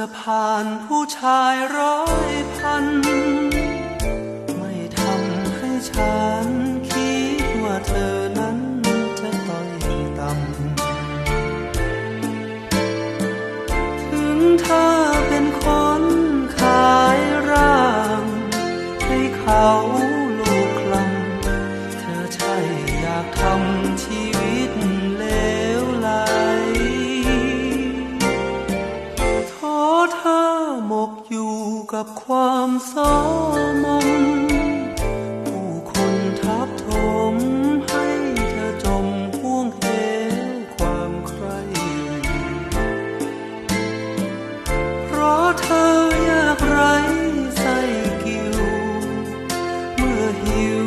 จะผ่านผู้ชายร้อยพัน ไม่ทำให้ฉันคิดว่าเธอนั้นจะต้อยต่ำถึงเธอ กับความโสมมผู้คนทับถมให้เธอจมห่วงเหความใครเพราะเธอยากไร้ไส้กิ่วเมื่อหิว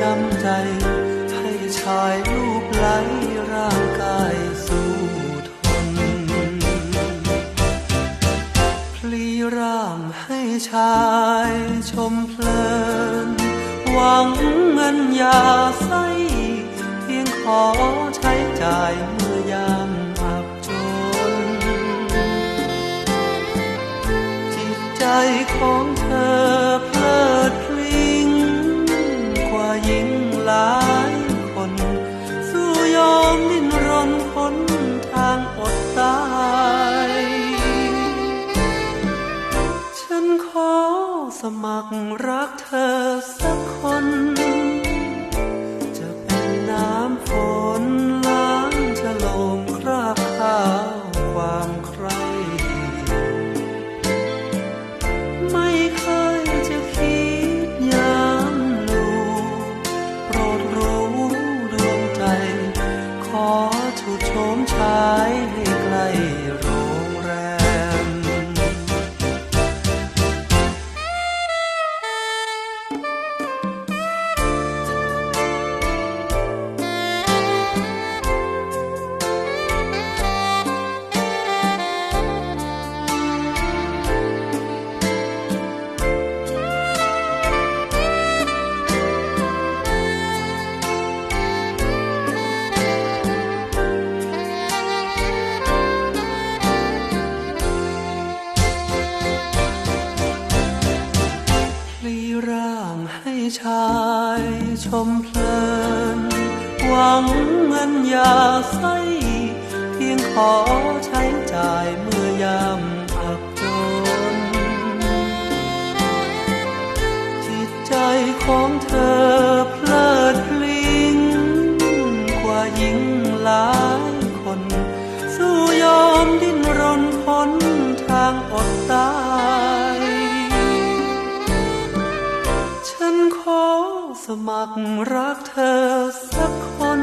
จำใจให้ชายรูปไหล ชายชมเพลิน หวังเงินยาไส้เพียงขอใช้จ่ายเมื่อยามอับจน จิตใจของเธอเพลิดเพลิงกว่าหญิงลา สมัครรักเธอสักคน จะเป็นน้ำฝนล้างฉโลมคราบข้าวความใคร ชายชมเพลิน หวังเงินยาไสเพียงขอใช้จ่ายากรักเธอสักคน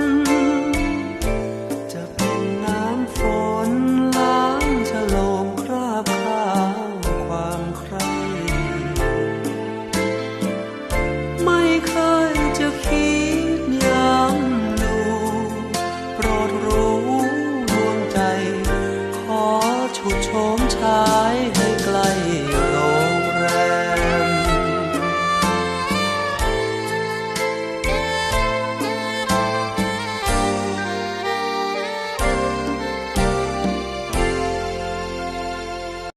จะเป็นน้ำฝนล้างฉลมคราบขาวความใคร ไม่เคยจะคิดย้ำดูโปรดรู้ดวงใจ ขอชุดโฉมชาย